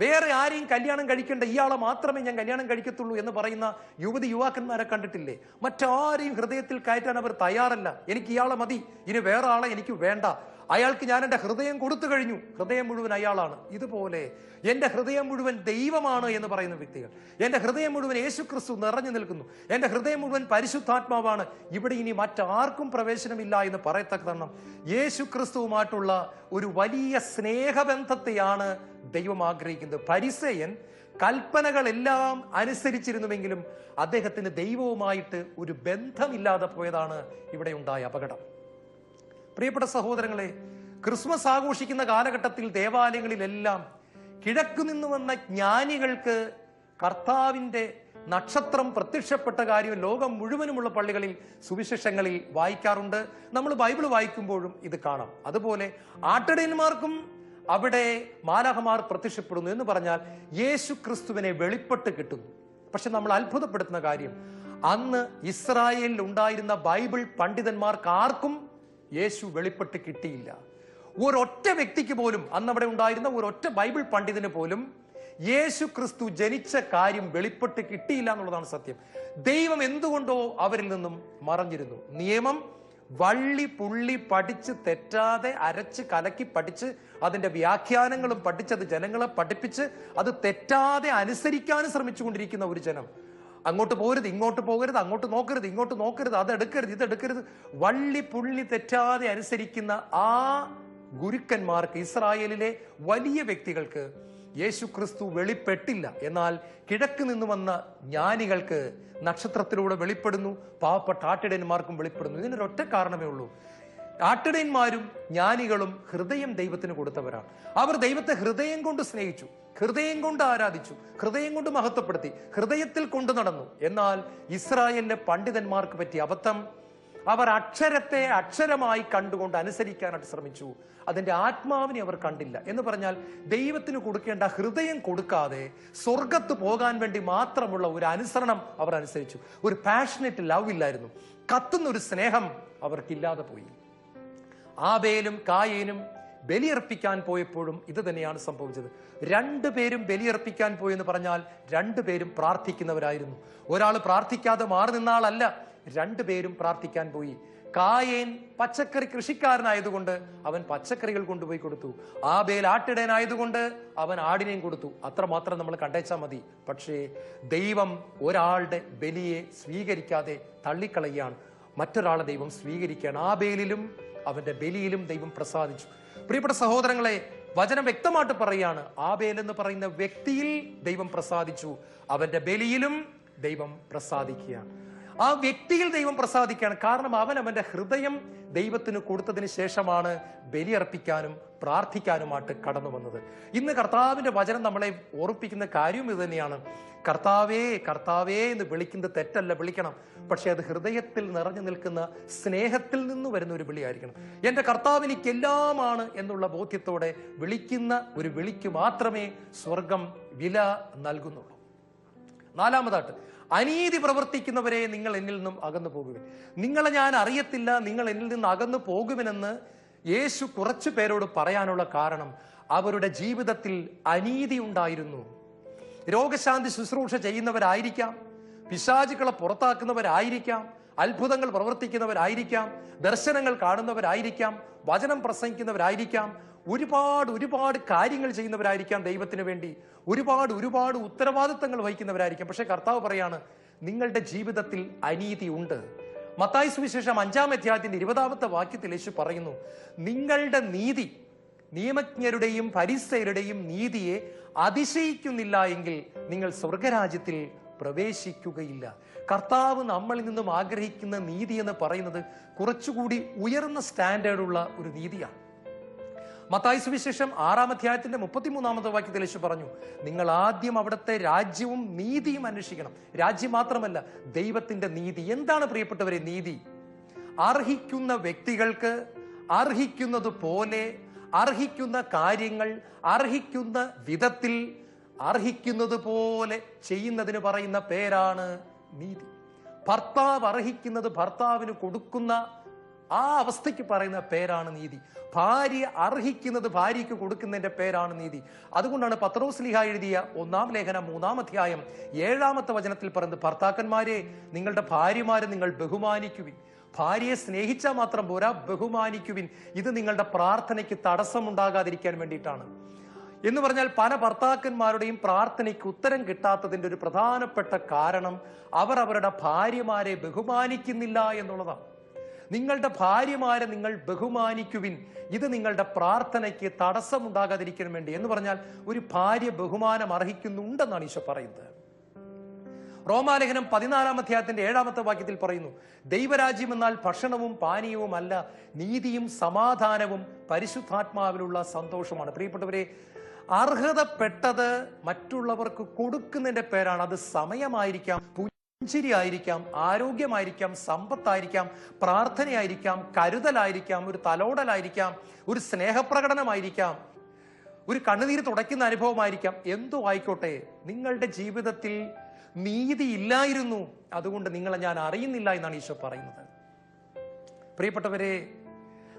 വേറെ ആരെയും കല്യാണം കഴിക്കേണ്ട ഇയാളെ മാത്രമേ ഞാൻ കല്യാണം കഴിക്കത്തുള്ളൂ എന്ന് പറയുന്ന യുവതി യുവാക്കന്മാരെ കണ്ടിട്ടില്ലേ? മറ്റാരെയും ഹൃദയത്തിൽ കയറ്റാൻ അവർ തയ്യാറല്ല. എനിക്ക് ഇയാളെ മതി. ഇനി വേറെ ആളെ എനിക്ക് വേണ്ട. അയാൾക്ക് ഞാൻ എന്റെ ഹൃദയം കൊടുത്തു കഴിഞ്ഞു. ഹൃദയം മുഴുവൻ അയാളാണ്. ഇതുപോലെ എന്റെ ഹൃദയം മുഴുവൻ ദൈവമാണ് എന്ന് പറയുന്ന വ്യക്തികൾ. എന്റെ ഹൃദയം മുഴുവൻ യേശു ക്രിസ്തു നിറഞ്ഞു നിൽക്കുന്നു. എന്റെ ഹൃദയം മുഴുവൻ പരിശുദ്ധാത്മാവാണ്. ഇവിടെ ഇനി മറ്റാർക്കും പ്രവേശനമില്ല എന്ന് പറയത്തക്കണം യേശു ക്രിസ്തുവുമായിട്ടുള്ള ഒരു വലിയ സ്നേഹബന്ധത്തെയാണ് ദൈവം ആഗ്രഹിക്കുന്നത്. പരിസയൻ കൽപ്പനകളെല്ലാം അനുസരിച്ചിരുന്നുവെങ്കിലും അദ്ദേഹത്തിന് ദൈവവുമായിട്ട് ഒരു ബന്ധമില്ലാതെ പോയതാണ് ഇവിടെ ഉണ്ടായ അപകടം. പ്രിയപ്പെട്ട സഹോദരങ്ങളെ ക്രിസ്മസ് ആഘോഷിക്കുന്ന കാലഘട്ടത്തിൽ ദേവാലയങ്ങളിലെല്ലാം കിഴക്കു നിന്ന് വന്ന ജ്ഞാനികൾക്ക് കർത്താവിന്റെ നക്ഷത്രം പ്രത്യക്ഷപ്പെട്ട കാര്യം ലോകം മുഴുവനുമുള്ള പള്ളികളിൽ സുവിശേഷങ്ങളിൽ വായിക്കാറുണ്ട്. നമ്മൾ ബൈബിൾ വായിക്കുമ്പോഴും ഇത് കാണാം. അതുപോലെ ആട്ടിടയന്മാർക്കും അവിടെ മാലാഹമാർ പ്രത്യക്ഷപ്പെടുന്നു എന്ന് പറഞ്ഞാൽ യേശു ക്രിസ്തുവിനെ വെളിപ്പെട്ട് കിട്ടുന്നു. പക്ഷെ നമ്മൾ അത്ഭുതപ്പെടുത്തുന്ന കാര്യം അന്ന് ഇസ്രായേലിൽ ഉണ്ടായിരുന്ന ബൈബിൾ പണ്ഡിതന്മാർക്ക് ആർക്കും യേശു വെളിപ്പെട്ട് കിട്ടിയില്ല. ഒരൊറ്റ വ്യക്തിക്ക് പോലും അന്ന് അവിടെ ഉണ്ടായിരുന്ന ഒരൊറ്റ ബൈബിൾ പണ്ഡിതന് പോലും യേശു ക്രിസ്തു ജനിച്ച കാര്യം വെളിപ്പെട്ട് കിട്ടിയില്ല എന്നുള്ളതാണ് സത്യം. ദൈവം എന്തുകൊണ്ടോ അവരിൽ നിന്നും മറഞ്ഞിരുന്നു. നിയമം വള്ളി പുള്ളി പഠിച്ച് തെറ്റാതെ അരച്ച് കലക്കി പഠിച്ച് അതിന്റെ വ്യാഖ്യാനങ്ങളും പഠിച്ചത് ജനങ്ങളെ പഠിപ്പിച്ച് അത് തെറ്റാതെ അനുസരിക്കാനും ശ്രമിച്ചുകൊണ്ടിരിക്കുന്ന ഒരു ജനം. അങ്ങോട്ട് പോകരുത് ഇങ്ങോട്ട് പോകരുത് അങ്ങോട്ട് നോക്കരുത് ഇങ്ങോട്ട് നോക്കരുത് അത് എടുക്കരുത് ഇത് എടുക്കരുത്. വള്ളി പുള്ളി തെറ്റാതെ അനുസരിക്കുന്ന ആ ഗുരുക്കന്മാർക്ക് ഇസ്രായേലിലെ വലിയ വ്യക്തികൾക്ക് യേശു ക്രിസ്തു വെളിപ്പെട്ടില്ല. എന്നാൽ കിഴക്ക് നിന്ന് വന്ന ജ്ഞാനികൾക്ക് നക്ഷത്രത്തിലൂടെ വെളിപ്പെടുന്നു പാവപ്പെട്ട ആട്ടിടയന്മാർക്കും വെളിപ്പെടുന്നു. ഇതിനൊരൊറ്റ കാരണമേ ഉള്ളൂ. ആട്ടിടയന്മാരും ജ്ഞാനികളും ഹൃദയം ദൈവത്തിന് കൊടുത്തവരാണ്. അവർ ദൈവത്തെ ഹൃദയം കൊണ്ട് സ്നേഹിച്ചു ഹൃദയം കൊണ്ട് ആരാധിച്ചു ഹൃദയം കൊണ്ട് മഹത്വപ്പെടുത്തി ഹൃദയത്തിൽ കൊണ്ടു നടന്നു. എന്നാൽ ഇസ്രായേലിന്റെ പണ്ഡിതന്മാർക്ക് പറ്റിയ അബദ്ധം അവർ അക്ഷരത്തെ അക്ഷരമായി കണ്ടുകൊണ്ട് അനുസരിക്കാനായിട്ട് ശ്രമിച്ചു. അതിന്റെ ആത്മാവിനെ അവർ കണ്ടില്ല. എന്ന് പറഞ്ഞാൽ ദൈവത്തിന് കൊടുക്കേണ്ട ഹൃദയം കൊടുക്കാതെ സ്വർഗത്ത് പോകാൻ വേണ്ടി മാത്രമുള്ള ഒരു അനുസരണം അവർ അനുസരിച്ചു. ഒരു പാഷനറ്റ് ലവ് ഇല്ലായിരുന്നു. കത്തുന്ന ഒരു സ്നേഹം അവർക്കില്ലാതെ പോയി. ആബേലും കായേനും ബലിയർപ്പിക്കാൻ പോയപ്പോഴും ഇത് തന്നെയാണ് സംഭവിച്ചത് രണ്ടുപേരും ബലിയർപ്പിക്കാൻ പോയെന്ന് പറഞ്ഞാൽ രണ്ടുപേരും പ്രാർത്ഥിക്കുന്നവരായിരുന്നു. ഒരാൾ പ്രാർത്ഥിക്കാതെ മാറി നിന്ന ആളല്ല രണ്ടുപേരും പ്രാർത്ഥിക്കാൻ പോയി. കായേൻ പച്ചക്കറി കൃഷിക്കാരനായതുകൊണ്ട് അവൻ പച്ചക്കറികൾ കൊണ്ടുപോയി കൊടുത്തു. ആബേൽ ആട്ടിടയനായതുകൊണ്ട് അവൻ ആടിനെയും കൊടുത്തു. അത്രമാത്രം നമ്മൾ കണ്ടേച്ചാൽ മതി. പക്ഷേ ദൈവം ഒരാളുടെ ബലിയെ സ്വീകരിക്കാതെ തള്ളിക്കളയാണ് മറ്റൊരാളെ ദൈവം സ്വീകരിക്കുകയാണ്. ആബേലിലും അവന്റെ ബലിയിലും ദൈവം പ്രസാദിച്ചു. പ്രിയപ്പെട്ട സഹോദരങ്ങളെ വചനം വ്യക്തമായിട്ട് പറയാണ് ആബേൽ എന്ന് പറയുന്ന വ്യക്തിയിൽ ദൈവം പ്രസാദിച്ചു. അവന്റെ ബലിയിലും ദൈവം പ്രസാദിക്കുകയാണ്. ആ വ്യക്തിയിൽ ദൈവം പ്രസാദിക്കുകയാണ്. കാരണം അവൻ അവന്റെ ഹൃദയം ദൈവത്തിന് കൊടുത്തതിന് ശേഷമാണ് ബലിയർപ്പിക്കാനും പ്രാർത്ഥിക്കാനുമായിട്ട് കടന്നു വന്നത്. ഇന്ന് കർത്താവിന്റെ വചനം നമ്മളെ ഓർപ്പിക്കുന്ന കാര്യം ഇത് തന്നെയാണ്. കർത്താവേ കർത്താവേ എന്ന് വിളിക്കുന്നത് തെറ്റല്ല വിളിക്കണം. പക്ഷെ അത് ഹൃദയത്തിൽ നിറഞ്ഞു നിൽക്കുന്ന സ്നേഹത്തിൽ നിന്ന് വരുന്ന ഒരു വിളിയായിരിക്കണം. എന്റെ കർത്താവ് എനിക്കെല്ലാമാണ് എന്നുള്ള ബോധ്യത്തോടെ വിളിക്കുന്ന ഒരു വിളിക്ക് മാത്രമേ സ്വർഗം വില നൽകുന്നുള്ളൂ. നാലാമതായിട്ട് അനീതി പ്രവർത്തിക്കുന്നവരെ നിങ്ങൾ എന്നിൽ നിന്നും അകന്നു പോകുവിൻ. നിങ്ങളെ ഞാൻ അറിയത്തില്ല നിങ്ങൾ എന്നിൽ നിന്ന് അകന്നു പോകുവിനെന്ന് യേശു കുറച്ചു പേരോട് പറയാനുള്ള കാരണം അവരുടെ ജീവിതത്തിൽ അനീതി ഉണ്ടായിരുന്നു. രോഗശാന്തി ശുശ്രൂഷ ചെയ്യുന്നവരായിരിക്കാം പിശാചുക്കളെ പുറത്താക്കുന്നവരായിരിക്കാം അത്ഭുതങ്ങൾ പ്രവർത്തിക്കുന്നവരായിരിക്കാം ദർശനങ്ങൾ കാണുന്നവരായിരിക്കാം വചനം പ്രസംഗിക്കുന്നവരായിരിക്കാം ഒരുപാട് ഒരുപാട് കാര്യങ്ങൾ ചെയ്യുന്നവരായിരിക്കാം ദൈവത്തിന് വേണ്ടി. ഒരുപാട് ഒരുപാട് ഉത്തരവാദിത്തങ്ങൾ വഹിക്കുന്നവരായിരിക്കാം. പക്ഷെ കർത്താവ് പറയാണ് നിങ്ങളുടെ ജീവിതത്തിൽ അനീതി ഉണ്ട്. മത്തായി സുവിശേഷം അഞ്ചാം അധ്യായത്തിന്റെ ഇരുപതാമത്തെ വാക്യത്തിൽ യേശു പറയുന്നു നിങ്ങളുടെ നീതി നിയമജ്ഞരുടെയും പരിസയരുടെയും നീതിയെ അതിശയിക്കുന്നില്ല എങ്കിൽ നിങ്ങൾ സ്വർഗരാജ്യത്തിൽ പ്രവേശിക്കുകയില്ല. കർത്താവ് നമ്മളിൽ നിന്നും ആഗ്രഹിക്കുന്ന നീതി എന്ന് പറയുന്നത് കുറച്ചുകൂടി ഉയർന്ന സ്റ്റാൻഡേർഡുള്ള ഒരു നീതിയാണ്. മത്തായി സുവിശേഷം ആറാം അധ്യായത്തിന്റെ മുപ്പത്തിമൂന്നാമത്തെ വാക്യത്തിൽ യേശു പറഞ്ഞു നിങ്ങൾ ആദ്യം അവിടുത്തെ രാജ്യവും നീതിയും അന്വേഷിക്കണം. രാജ്യം മാത്രമല്ല ദൈവത്തിന്റെ നീതി. എന്താണ് പ്രിയപ്പെട്ടവരെ നീതി? അർഹിക്കുന്ന വ്യക്തികൾക്ക് അർഹിക്കുന്നത് പോലെ അർഹിക്കുന്ന കാര്യങ്ങൾ അർഹിക്കുന്ന വിധത്തിൽ അർഹിക്കുന്നത് പോലെ ചെയ്യുന്നതിന് പറയുന്ന പേരാണ് നീതി. ഭർത്താവ് അർഹിക്കുന്നത് ഭർത്താവിന് കൊടുക്കുന്ന ആ അവസ്ഥയ്ക്ക് പറയുന്ന പേരാണ് നീതി. ഭാര്യ അർഹിക്കുന്നത് ഭാര്യയ്ക്ക് കൊടുക്കുന്നതിന്റെ പേരാണ് നീതി. അതുകൊണ്ടാണ് പത്രോസ്ലിഹ എഴുതിയ ഒന്നാം ലേഖനം മൂന്നാം അധ്യായം ഏഴാമത്തെ വചനത്തിൽ പറയുന്നത് ഭർത്താക്കന്മാരെ നിങ്ങളുടെ ഭാര്യമാരെ നിങ്ങൾ ബഹുമാനിക്കുവിൻ. ഭാര്യയെ സ്നേഹിച്ചാൽ മാത്രം പോരാ ബഹുമാനിക്കുവിൻ. ഇത് നിങ്ങളുടെ പ്രാർത്ഥനയ്ക്ക് തടസ്സമുണ്ടാകാതിരിക്കാൻ വേണ്ടിയിട്ടാണ്. എന്ന് പറഞ്ഞാൽ പല ഭർത്താക്കന്മാരുടെയും പ്രാർത്ഥനയ്ക്ക് ഉത്തരം കിട്ടാത്തതിന്റെ ഒരു പ്രധാനപ്പെട്ട കാരണം അവർ അവരുടെ ഭാര്യമാരെ ബഹുമാനിക്കുന്നില്ല എന്നുള്ളതാണ്. നിങ്ങളുടെ ഭാര്യമാരെ നിങ്ങൾ ബഹുമാനിക്കുവിൻ. ഇത് നിങ്ങളുടെ പ്രാർത്ഥനയ്ക്ക് തടസ്സമുണ്ടാകാതിരിക്കാൻ വേണ്ടി. എന്ന് പറഞ്ഞാൽ ഒരു ഭാര്യ ബഹുമാനം അർഹിക്കുന്നുണ്ടെന്നാണ് ഈശോ പറയുന്നത്. റോമാലേഖനം പതിനാലാം അധ്യായത്തിന്റെ ഏഴാമത്തെ വാക്യത്തിൽ പറയുന്നു ദൈവരാജ്യം എന്നാൽ ഭക്ഷണവും പാനീയവും അല്ല നീതിയും സമാധാനവും പരിശുദ്ധാത്മാവിലുള്ള സന്തോഷമാണ്. പ്രിയപ്പെട്ടവരെ അർഹതപ്പെട്ടത് മറ്റുള്ളവർക്ക് കൊടുക്കുന്നതിന്റെ പേരാണ്. അത് സമയമായിരിക്കാം. പുഞ്ചിരി ആയിരിക്കാം ആരോഗ്യമായിരിക്കാം സമ്പത്തായിരിക്കാം പ്രാർത്ഥനയായിരിക്കാം കരുതലായിരിക്കാം ഒരു തലോടലായിരിക്കാം ഒരു സ്നേഹപ്രകടനമായിരിക്കാം ഒരു കണ്ണുനീര് തുടയ്ക്കുന്ന അനുഭവമായിരിക്കാം. എന്തോ ആയിക്കോട്ടെ നിങ്ങളുടെ ജീവിതത്തിൽ നീതി ഇല്ലായിരുന്നു. അതുകൊണ്ട് നിങ്ങളെ ഞാൻ അറിയുന്നില്ല എന്നാണ് ഈശോ പറയുന്നത്. പ്രിയപ്പെട്ടവരെ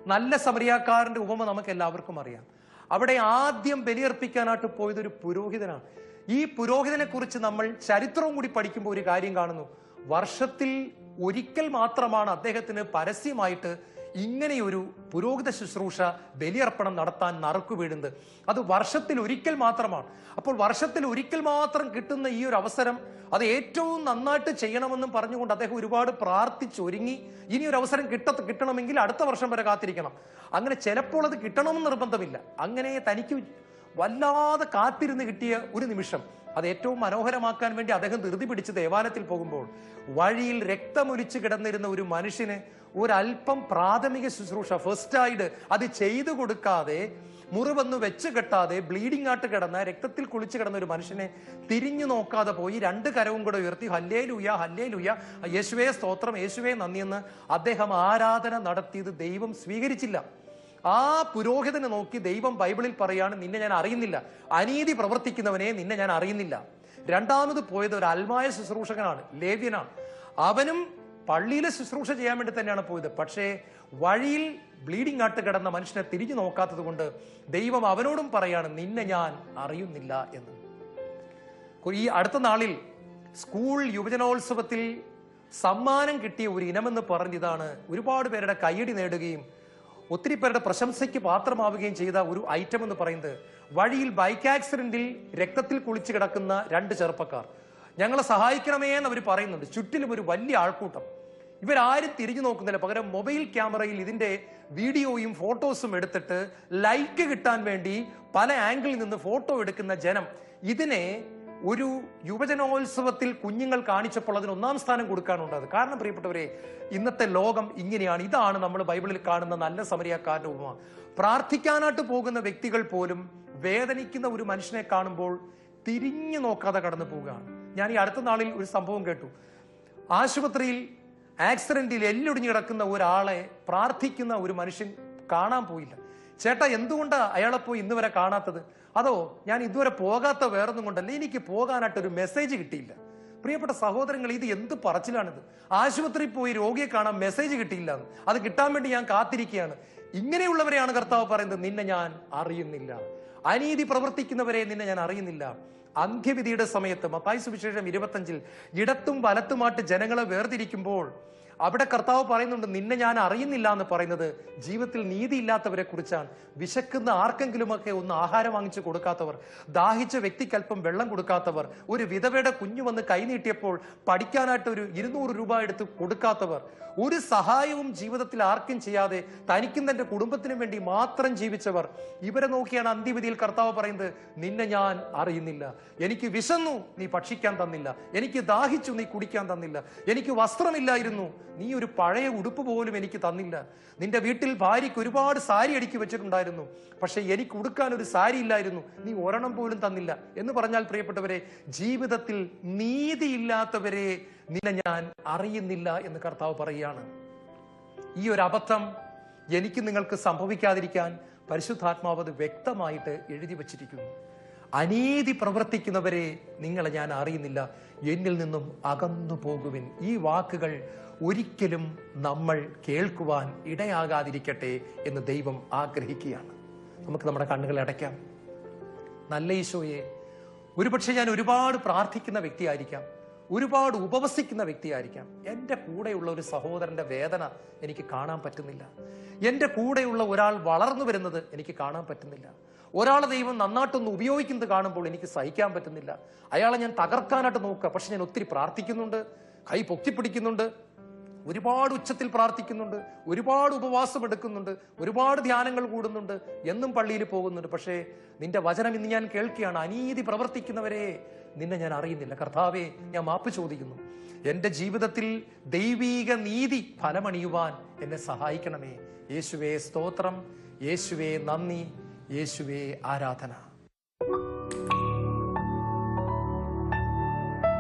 നല്ല സമരിയാക്കാരന്റെ ഉപമ നമുക്ക് എല്ലാവർക്കും അറിയാം. അവിടെ ആദ്യം ബലിയർപ്പിക്കാനായിട്ട് പോയത് ഒരു പുരോഹിതനാണ്. ഈ പുരോഹിതനെ കുറിച്ച് നമ്മൾ ചരിത്രവും കൂടി പഠിക്കുമ്പോൾ ഒരു കാര്യം കാണുന്നു. വർഷത്തിൽ ഒരിക്കൽ മാത്രമാണ് അദ്ദേഹത്തിന് പരസ്യമായിട്ട് ഇങ്ങനെയൊരു പുരോഹിത ശുശ്രൂഷ ബലിയർപ്പണം നടത്താൻ നറുക്കു വീഴുന്നത്. അത് വർഷത്തിൽ ഒരിക്കൽ മാത്രമാണ്. അപ്പോൾ വർഷത്തിൽ ഒരിക്കൽ മാത്രം കിട്ടുന്ന ഈ ഒരു അവസരം അത് ഏറ്റവും നന്നായിട്ട് ചെയ്യണമെന്നും പറഞ്ഞുകൊണ്ട് അദ്ദേഹം ഒരുപാട് പ്രാർത്ഥിച്ചൊരുങ്ങി. ഇനി ഒരു അവസരം കിട്ട കിട്ടണമെങ്കിൽ അടുത്ത വർഷം വരെ കാത്തിരിക്കണം. അങ്ങനെ ചിലപ്പോൾ അത് കിട്ടണമെന്ന് നിർബന്ധമില്ല. അങ്ങനെ തനിക്ക് വല്ലാതെ കാത്തിരുന്ന് കിട്ടിയ ഒരു നിമിഷം. അത് ഏറ്റവും മനോഹരമാക്കാൻ വേണ്ടി അദ്ദേഹം ധൃതി പിടിച്ച് ദേവാലയത്തിൽ പോകുമ്പോൾ വഴിയിൽ രക്തമൊലിച്ച് കിടന്നിരുന്ന ഒരു മനുഷ്യന് ഒരല്പം പ്രാഥമിക ശുശ്രൂഷ ഫസ്റ്റ് ആയിട്ട് അത് ചെയ്തു കൊടുക്കാതെ മുറിവൊന്ന് വെച്ച് കെട്ടാതെ ബ്ലീഡിംഗ് ആയിട്ട് കിടന്ന രക്തത്തിൽ കുളിച്ച് കിടന്ന ഒരു മനുഷ്യനെ തിരിഞ്ഞു നോക്കാതെ പോയി രണ്ട് കരവും കൂടെ ഉയർത്തി ഹല്ലേ ലുയ ഹല്ലേ യേശുവേ സ്തോത്രം യേശുവേ നന്ദിയെന്ന് അദ്ദേഹം ആരാധന നടത്തിയത് ദൈവം സ്വീകരിച്ചില്ല. ആ പുരോഹിതനെ നോക്കി ദൈവം ബൈബിളിൽ പറയാണ് നിന്നെ ഞാൻ അറിയുന്നില്ല. അനീതി പ്രവർത്തിക്കുന്നവനെ നിന്നെ ഞാൻ അറിയുന്നില്ല. രണ്ടാമത് പോയത് ഒരു അൽമായ ശുശ്രൂഷകനാണ് ലേവ്യനാണ്. അവനും പള്ളിയിലെ ശുശ്രൂഷ ചെയ്യാൻ വേണ്ടി തന്നെയാണ് പോയത്. പക്ഷേ വഴിയിൽ ബ്ലീഡിംഗ് ആട്ട് കിടന്ന മനുഷ്യനെ തിരിഞ്ഞു നോക്കാത്തത് കൊണ്ട് ദൈവം അവനോടും പറയാണ് നിന്നെ ഞാൻ അറിയുന്നില്ല എന്ന്. ഈ അടുത്ത നാളിൽ സ്കൂൾ യുവജനോത്സവത്തിൽ സമ്മാനം കിട്ടിയ ഒരു ഇനമെന്ന് പറഞ്ഞതാണ് ഒരുപാട് പേരുടെ കയ്യടി നേടുകയും ഒത്തിരി പേരുടെ പ്രശംസയ്ക്ക് പാത്രമാവുകയും ചെയ്ത ഒരു ഐറ്റം എന്ന് പറയുന്നത് വഴിയിൽ ബൈക്ക് ആക്സിഡന്റിൽ രക്തത്തിൽ കുളിച്ചു കിടക്കുന്ന രണ്ട് ചെറുപ്പക്കാർ. ഞങ്ങളെ സഹായിക്കണമേ എന്ന് അവർ പറയുന്നുണ്ട്. ചുറ്റിലും ഒരു വലിയ ആൾക്കൂട്ടം. ഇവരാരും തിരിഞ്ഞു നോക്കുന്നില്ല. പകരം മൊബൈൽ ക്യാമറയിൽ ഇതിന്റെ വീഡിയോയും ഫോട്ടോസും എടുത്തിട്ട് ലൈക്ക് കിട്ടാൻ വേണ്ടി പല ആംഗിളിൽ നിന്ന് ഫോട്ടോ എടുക്കുന്ന ജനം ഇതിനെ ഒരു യുവജനോത്സവത്തിൽ കുഞ്ഞുങ്ങൾ കാണിച്ചപ്പോൾ അതിന് ഒന്നാം സ്ഥാനം കൊടുക്കാനുണ്ടത് കാരണം പ്രിയപ്പെട്ടവരെ ഇന്നത്തെ ലോകം ഇങ്ങനെയാണ്. ഇതാണ് നമ്മൾ ബൈബിളിൽ കാണുന്ന നല്ല സമരിയാക്കാരന്റെ ഉപമ. പ്രാർത്ഥിക്കാനായിട്ട് പോകുന്ന വ്യക്തികൾ പോലും വേദനിക്കുന്ന ഒരു മനുഷ്യനെ കാണുമ്പോൾ തിരിഞ്ഞു നോക്കാതെ കടന്നു പോവുകയാണ്. ഞാൻ ഈ അടുത്ത നാളിൽ ഒരു സംഭവം കേട്ടു. ആശുപത്രിയിൽ ആക്സിഡന്റിൽ എല്ലൊടിഞ്ഞു കിടക്കുന്ന ഒരാളെ പ്രാർത്ഥിക്കുന്ന ഒരു മനുഷ്യൻ കാണാൻ പോയില്ല. ചേട്ടാ എന്തുകൊണ്ടാണ് അയാളെ പോയി ഇന്ന് വരെ കാണാത്തത്? അതോ ഞാൻ ഇതുവരെ പോകാത്ത വേറൊന്നും കൊണ്ടല്ല എനിക്ക് പോകാനായിട്ട് ഒരു മെസ്സേജ് കിട്ടിയില്ല. പ്രിയപ്പെട്ട സഹോദരങ്ങൾ ഇത് എന്ത് പറച്ചിലാണിത്? ആശുപത്രിയിൽ പോയി രോഗിയെ കാണാൻ മെസ്സേജ് കിട്ടിയില്ല അത് കിട്ടാൻ വേണ്ടി ഞാൻ കാത്തിരിക്കുകയാണ്. ഇങ്ങനെയുള്ളവരെയാണ് കർത്താവ് പറയുന്നത് നിന്നെ ഞാൻ അറിയുന്നില്ല. അനീതി പ്രവർത്തിക്കുന്നവരെ നിന്നെ ഞാൻ അറിയുന്നില്ല. അന്ത്യവിധിയുടെ സമയത്ത് മത്തായ സുവിശേഷം ഇരുപത്തഞ്ചിൽ ഇടത്തും വലത്തുമായിട്ട് ജനങ്ങളെ വേർതിരിക്കുമ്പോൾ അവിടെ കർത്താവ് പറയുന്നുണ്ട് നിന്നെ ഞാൻ അറിയുന്നില്ല എന്ന് പറയുന്നത് ജീവിതത്തിൽ നീതിയില്ലാത്തവരെ കുറിച്ചാണ്. വിശക്കുന്ന ആർക്കെങ്കിലുമൊക്കെ ഒന്ന് ആഹാരം വാങ്ങിച്ചു കൊടുക്കാത്തവർ ദാഹിച്ച വ്യക്തിക്കല്പം വെള്ളം കൊടുക്കാത്തവർ ഒരു വിധവയുടെ കുഞ്ഞു വന്ന് കൈനീട്ടിയപ്പോൾ പഠിക്കാനായിട്ട് ഒരു ഇരുന്നൂറ് രൂപ എടുത്ത് കൊടുക്കാത്തവർ ഒരു സഹായവും ജീവിതത്തിൽ ആർക്കും ചെയ്യാതെ തനിക്കും തന്റെ കുടുംബത്തിനും വേണ്ടി മാത്രം ജീവിച്ചവർ ഇവരെ നോക്കിയാണ് അന്ത്യവിധിയിൽ കർത്താവ് പറയുന്നത് നിന്നെ ഞാൻ അറിയുന്നില്ല. എനിക്ക് വിശന്നു നീ ഭക്ഷിക്കാൻ തന്നില്ല. എനിക്ക് ദാഹിച്ചു നീ കുടിക്കാൻ തന്നില്ല. എനിക്ക് വസ്ത്രമില്ലായിരുന്നു. നീ ഒരു പഴയ ഉടുപ്പ് പോലും എനിക്ക് തന്നില്ല. നിന്റെ വീട്ടിൽ ഭാര്യയ്ക്ക് ഒരുപാട് സാരി അടുക്കി വെച്ചിട്ടുണ്ടായിരുന്നു. പക്ഷെ എനിക്ക് ഉടുക്കാൻ ഒരു സാരി ഇല്ലായിരുന്നു. നീ ഒരെണ്ണം പോലും തന്നില്ല. എന്ന് പറഞ്ഞാൽ പ്രിയപ്പെട്ടവരെ ജീവിതത്തിൽ നീതിയില്ലാത്തവരെ നിന്നെ ഞാൻ അറിയുന്നില്ല എന്ന് കർത്താവ് പറയുകയാണ്. ഈ ഒരു അബദ്ധം എനിക്ക് നിങ്ങൾക്ക് സംഭവിക്കാതിരിക്കാൻ പരിശുദ്ധാത്മാവ് വ്യക്തമായിട്ട് എഴുതി വച്ചിരിക്കുന്നു. അനീതി പ്രവർത്തിക്കുന്നവരെ നിങ്ങളെ ഞാൻ അറിയുന്നില്ല. എന്നിൽ നിന്നും അകന്നു പോകുവിൻ. ഈ വാക്കുകൾ ഒരിക്കലും നമ്മൾ കേൾക്കുവാൻ ഇടയാകാതിരിക്കട്ടെ എന്ന് ദൈവം ആഗ്രഹിക്കുകയാണ്. നമുക്ക് നമ്മുടെ കണ്ണുകൾ അടയ്ക്കാം. നല്ല ഈശോയെ ഒരുപക്ഷെ ഞാൻ ഒരുപാട് പ്രാർത്ഥിക്കുന്ന വ്യക്തിയായിരിക്കാം. ഒരുപാട് ഉപവസിക്കുന്ന വ്യക്തിയായിരിക്കാം. എന്റെ കൂടെയുള്ള ഒരു സഹോദരന്റെ വേദന എനിക്ക് കാണാൻ പറ്റുന്നില്ല. എന്റെ കൂടെയുള്ള ഒരാൾ വളർന്നു വരുന്നത് എനിക്ക് കാണാൻ പറ്റുന്നില്ല. ഒരാളെ ദൈവം നന്നായിട്ടൊന്ന് ഉപയോഗിക്കുന്നത് കാണുമ്പോൾ എനിക്ക് സഹിക്കാൻ പറ്റുന്നില്ല. അയാളെ ഞാൻ തകർക്കാനായിട്ട് നോക്കുക. പക്ഷെ ഞാൻ ഒത്തിരി പ്രാർത്ഥിക്കുന്നുണ്ട്. കൈ പൊക്കിപ്പിടിക്കുന്നുണ്ട്. ഒരുപാട് ഉച്ചത്തിൽ പ്രാർത്ഥിക്കുന്നുണ്ട്. ഒരുപാട് ഉപവാസം എടുക്കുന്നുണ്ട്. ഒരുപാട് ധ്യാനങ്ങൾ കൂടുന്നുണ്ട്. എന്നും പള്ളിയിൽ പോകുന്നുണ്ട്. പക്ഷേ നിന്റെ വചനം ഇന്ന് ഞാൻ കേൾക്കുകയാണ്. അനീതി പ്രവർത്തിക്കുന്നവരെ നിന്നെ ഞാൻ അറിയുന്നില്ല. കർത്താവെ ഞാൻ മാപ്പ് ചോദിക്കുന്നു. എന്റെ ജീവിതത്തിൽ ദൈവീക നീതി ഫലമണിയുവാൻ എന്നെ സഹായിക്കണമേ. യേശുവേ സ്തോത്രം. യേശുവേ നന്ദി. യേശുവേ ആരാധന.